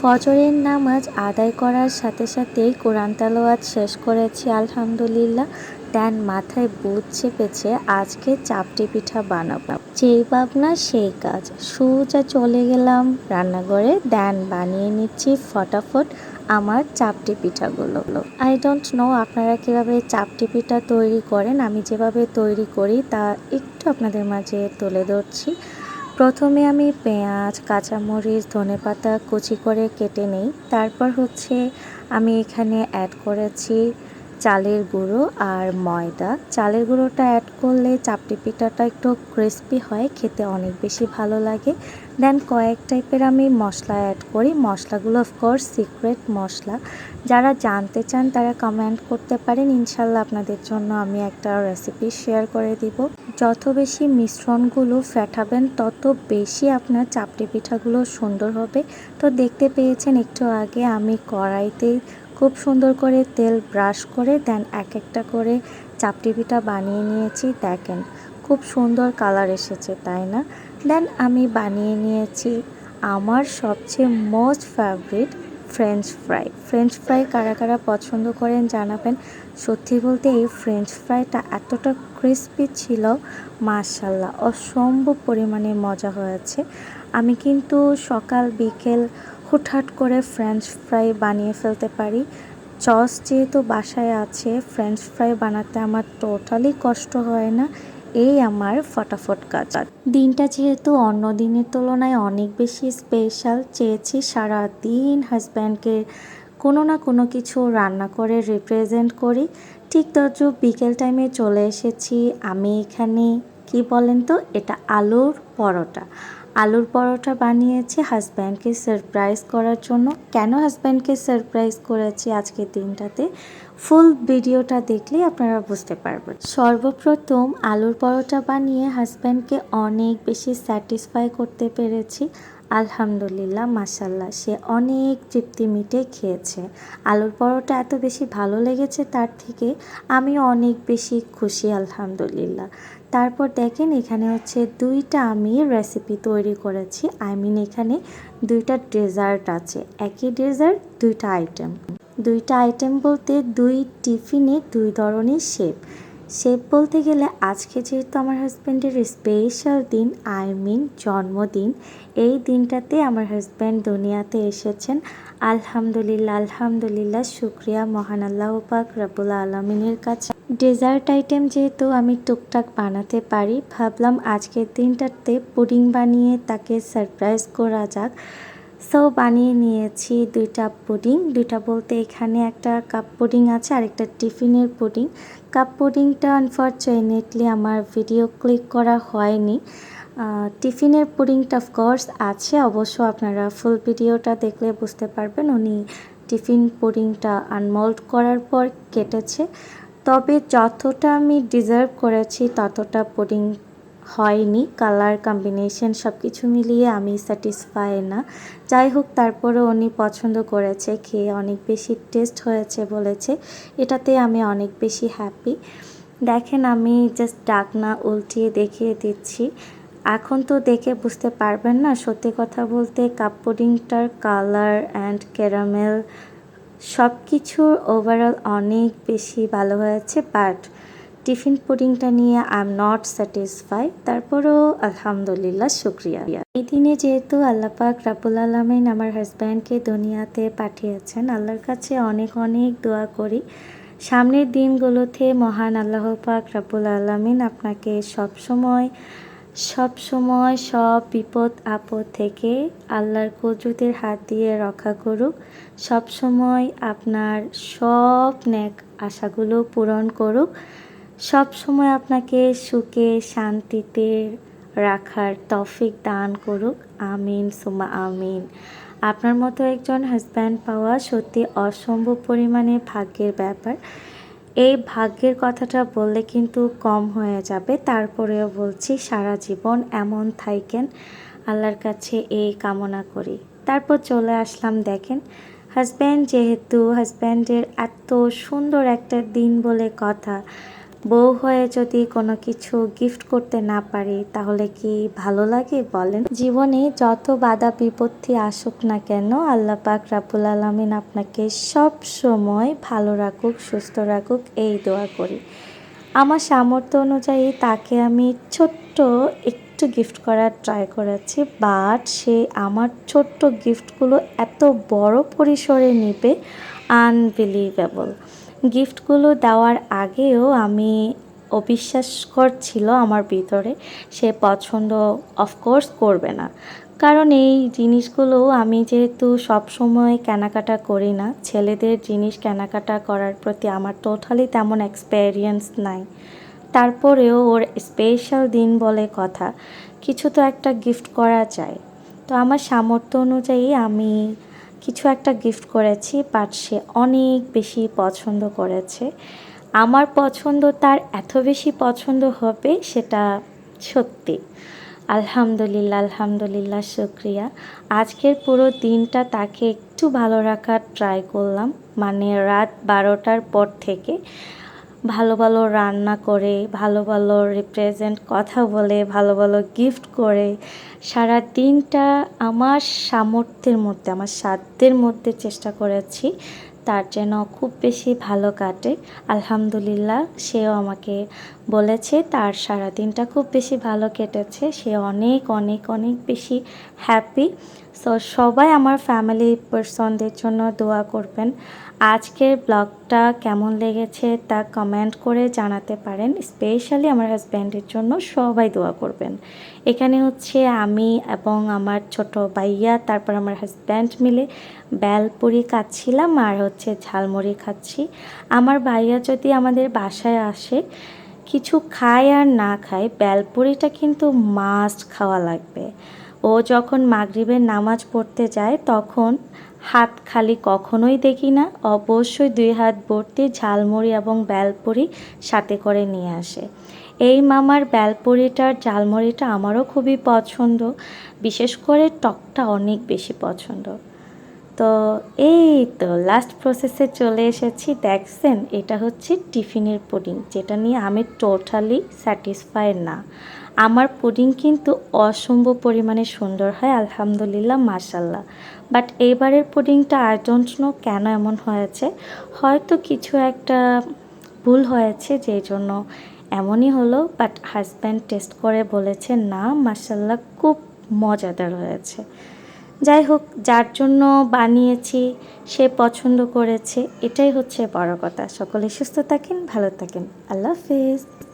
ফজরের নামাজ আদায় করার সাথে সাথেই কোরআন তালাওয়াত শেষ করেছি, আলহামদুলিল্লাহ। দেন মাথায় বুধ চেপেছে, আজকে চাপটি পিঠা বানাবো। যেই ভাবনা, সেই কাজ। সোজা চলে গেলাম রান্নাঘরে, দেন বানিয়ে নিচ্ছি ফটাফট আমার চাপটি পিঠাগুলো। আই ডোন্ট নো আপনারা কীভাবে চাপটি পিঠা তৈরি করেন, আমি যেভাবে তৈরি করি তা একটু আপনাদের মাঝে তুলে ধরছি। প্রথমে আমি পেঁয়াজ, কাঁচামরিচ ধনে পাতা কুচি করে কেটে নিই। তারপর হচ্ছে আমি এখানে অ্যাড করেছি চালের গুঁড়ো আর ময়দা। চালের গুঁড়োটা অ্যাড করলে চাপটি পিঠাটা একটু ক্রিস্পি হয়, খেতে অনেক বেশি ভালো লাগে। দেন কয়েক টাইপের আমি মশলা অ্যাড করি। মশলাগুলো অফকোর্স সিক্রেট মশলা। যারা জানতে চান তারা কমেন্ট করতে পারেন। ইনশাল্লাহ আপনাদের জন্য আমি একটা রেসিপি শেয়ার করে দিব। যত বেশি মিশ্রণগুলো ফেটাবেন, তত বেশি আপনার চাপটি পিঠাগুলো সুন্দর হবে। তো দেখতে পেয়েছেন, একটু আগে আমি কড়াইতে খুব সুন্দর করে তেল ব্রাশ করে দেন এক একটা করে চাপটি পিঠা বানিয়ে নিয়েছি, দেখেন খুব সুন্দর কালার এসেছে, তাই না? দেন আমি বানিয়ে নিয়েছি আমার সবচেয়ে most favourite French fry French fry কারা কারা পছন্দ করেন জানাবেন। সত্যি বলতে এই ফ্রেঞ্চ ফ্রাইটা এতটা ক্রিস্পি ছিল মাশাল্লাহ অসম্ভব পরিমাণে মজা হয়েছে। আমি কিন্তু সকাল, বিকেল হুটহাট করে ফ্রেঞ্চ ফ্রাই বানিয়ে ফেলতে পারি। চস যেহেতু বাসায় আছে, ফ্রেঞ্চ ফ্রাই বানাতে আমার টোটালি কষ্ট হয় না। এই আমার ফটাফট কাজ। দিনটা যেহেতু অন্য দিনের তুলনায় অনেক বেশি স্পেশাল চেয়েছি সারা দিন হাজব্যান্ডকে কোনো না কোনো কিছু রান্না করে রিপ্রেজেন্ট করি। ঠিক তত বিকেল টাইমে চলে এসেছি, আমি এখানে, কি বলেন তো? এটা আলুর পরোটা। আলুর পরোটা বানিয়েছি হাজব্যান্ডকে সারপ্রাইজ করার জন্য। কেন হাজব্যান্ডকে সারপ্রাইজ করেছি আজকের দিনটাতে? ফুল ভিডিওটা দেখলে আপনারা বুঝতে পারবেন। সর্বপ্রথম আলুর পরোটা বানিয়ে হাজব্যান্ডকে অনেক বেশি স্যাটিসফাই করতে পেরেছি। আলহামদুলিল্লাহ মাসাল্লাহ সে অনেক তৃপ্তি মিটে খেয়েছে। আলুর পরোটা এত বেশি ভালো লেগেছে তার থেকে আমি অনেক বেশি খুশি, আলহামদুলিল্লাহ। তারপর দেখেন এখানে হচ্ছে দুইটা আমি রেসিপি তৈরি করেছি। আই মিন এখানে দুইটা ডেজার্ট আছে। একই ডেজার্ট দুইটা আইটেম দুইটা আইটেম বলতে দুই টিফিনে দুই ধরনের শেপ শেপ বলতে গেলে আজকে যেহেতু আমার হাজব্যান্ডের স্পেশাল দিন আই মিন জন্মদিন, এই দিনটাতে আমার হাজব্যান্ড দুনিয়াতে এসেছেন। আলহামদুলিল্লাহ আলহামদুলিল্লাহ, শুক্রিয়া, মহান আল্লাহ পাক রাবুল আলমিনের কাছে। ডেজার্ট আইটেম যেহেতু আমি টুকটাক বানাতে পারি, ভাবলাম আজকের দিনটাতে পুডিং বানিয়ে তাকে সারপ্রাইজ করা যাক। সো বানিয়ে নিয়েছি দুইটা পুডিং দুইটা বলতে এখানে একটা কাপ পুডিং আছে আর একটা টিফিনের পুডিং কাপ পুডিংটা আনফর্চুনেটলি আমার ভিডিও ক্লিক করা হয়নি। টিফিনের পুডিংটা অফকোর্স আছে, অবশ্য আপনারা ফুল ভিডিওটা দেখলে বুঝতে পারবেন উনি টিফিন পুডিংটা আনমোল্ড করার পর কেটেছে। তবে যতটা আমি ডিজার্ভ করেছি, ততটা পুডিং হয়নি। কালার কম্বিনেশন সব কিছু মিলিয়ে আমি স্যাটিসফাই না। যাই হোক তারপরে উনি পছন্দ করেছে, খেয়ে অনেক বেশি টেস্ট হয়েছে বলেছে। এটাতে আমি অনেক বেশি হ্যাপি দেখেন, আমি জাস্ট ডাকনা উল্টিয়ে দেখিয়ে দিচ্ছি। এখন তো দেখে বুঝতে পারবেন না, সত্যি কথা বলতে কাপ পুডিংটার কালার অ্যান্ড ক্যারামেল সব কিছুর ওভারঅল অনেক বেশি ভালো হয়েছে বাট টিফিন পুডিংটা নিয়ে আই এম নট স্যাটিসফাই তারপরও আলহামদুলিল্লাহ শুক্রিয়া। এই দিনে যেহেতু আল্লাপাক রাবুল আলমিন আমার হাজব্যান্ডকে দুনিয়াতে পাঠিয়েছেন, আল্লাহর কাছে অনেক অনেক দোয়া করি। সামনের দিনগুলোতে মহান আল্লাহ পাক রাবুল আলমিন আপনাকে সবসময় সব সময় সব বিপদ, আপদ থেকে আল্লাহর কুদরতের হাত দিয়ে রক্ষা করুক। সব সময় আপনার সব ন্যাক আশাগুলো পূরণ করুক। সব সময় আপনাকে সুখে, শান্তিতে রাখার তফিক দান করুক। আমিন সুমা আমিন। আপনার মতো একজন হাজব্যান্ড পাওয়া সত্যি অসম্ভব পরিমাণে ভাগ্যের ব্যাপার। এই ভাগ্যের কথাটা বললে কিন্তু কম হয়ে যাবে। তারপরেও বলছি, সারা জীবন এমন থাইকেন। আল্লাহর কাছে এই কামনা করি। তারপর চলে আসলাম, দেখেন হাজব্যান্ড যেহেতু হাজব্যান্ডের এত সুন্দর একটা দিন বলে কথা। বউ হয়ে যদি কোনো কিছু গিফট করতে না পারি, তাহলে কি ভালো লাগে বলেন? জীবনে যত বাধা বিপত্তি আসুক না কেন, আল্লাহ পাক রাবুল আলমিন আপনাকে সব সময় ভালো রাখুক, সুস্থ রাখুক, এই দোয়া করি। আমার সামর্থ্য অনুযায়ী তাকে আমি ছোট্ট একটু গিফট করার ট্রাই করেছি বাট সে আমার ছোট্ট গিফটগুলো এত বড় পরিসরে নেবে আনবিলিভেবল গিফটগুলো দেওয়ার আগেও আমি অবিশ্বাস করছিল আমার ভিতরে, সে পছন্দ অফকোর্স করবে না। কারণ এই জিনিসগুলো আমি যেহেতু সবসময় কেনাকাটা করি না, ছেলেদের জিনিস কেনাকাটা করার প্রতি আমার টোটালি তেমন এক্সপেরিয়েন্স নাই। তারপরেও ওর স্পেশাল দিন বলে কথা, কিছু তো একটা গিফট করা যায়। তো আমার সামর্থ্য অনুযায়ী আমি কিছু একটা গিফট করেছি বাট সে অনেক বেশি পছন্দ করেছে। আমার পছন্দ তার এত বেশি পছন্দ হবে সেটা সত্যি। আলহামদুলিল্লাহ আলহামদুলিল্লাহ, শুক্রিয়া। আজকের পুরো দিনটা তাকে একটু ভালো রাখার ট্রাই করলাম। মানে রাত বারোটার পর থেকে ভালো ভালো রান্না করে, ভালো ভালো রিপ্রেজেন্ট কথা বলে, ভালো ভালো গিফট করে। সারা দিনটা আমার সামর্থ্যের মধ্যে, আমার সাধ্যের মধ্যে চেষ্টা করেছি, তার যেন খুব বেশি ভালো কাটে। আলহামদুলিল্লাহ, সেও আমাকে বলেছে, তার সারা দিনটা খুব বেশি ভালো কেটেছে। সে অনেক অনেক অনেক বেশি হ্যাপি সো সবাই আমার ফ্যামিলি পার্সনদের জন্য দোয়া করবেন। আজকের ব্লগটা কেমন লেগেছে তা কমেন্ট করে জানাতে পারেন। স্পেশালি আমার হাজব্যান্ডের জন্য সবাই দোয়া করবেন। এখানে হচ্ছে আমি এবং আমার ছোট ভাইয়া, তারপর আমার হাজব্যান্ড মিলে বেলপুরি খাচ্ছিলাম আর হচ্ছে ঝালমুড়ি খাচ্ছি। আমার ভাইয়া যদি আমাদের বাসায় আসে কিছু খায় আর না খায়, বেলপুরিটা কিন্তু মাস্ট খাওয়া লাগবে। ও যখন মাগরিবের নামাজ পড়তে যায়, তখন হাত খালি কখনোই দেখি না। অবশ্যই দুই হাত ভর্তি ঝালমুড়ি এবং বেলপুরি সাথে করে নিয়ে আসে। এই মামার বেলপুরিটার ঝালমুড়িটা আমারও খুবই পছন্দ। বিশেষ করে টকটা অনেক বেশি পছন্দ। তো এই তো লাস্ট প্রসেসে চলে এসেছি। দেখছেন, এটা হচ্ছে টিফিনের পুডিং যেটা নিয়ে আমি টোটালি স্যাটিসফাই না। আমার পুডিং কিন্তু অসম্ভব পরিমাণে সুন্দর হয়, আলহামদুলিল্লাহ মাসাল্লাহ বাট এবারের পুডিংটা আই ডোন্ট নো কেন এমন হয়েছে। হয়তো কিছু একটা ভুল হয়েছে, যেই জন্য এমনই হলো বাট হাজব্যান্ড টেস্ট করে বলেছে, না মাসাল্লাহ খুব মজাদার হয়েছে। যাই হোক, যার জন্য বানিয়েছি, সে পছন্দ করেছে, এটাই হচ্ছে বড় কথা। সকলে সুস্থ থাকেন, ভালো থাকেন। আল্লাহ হাফিজ।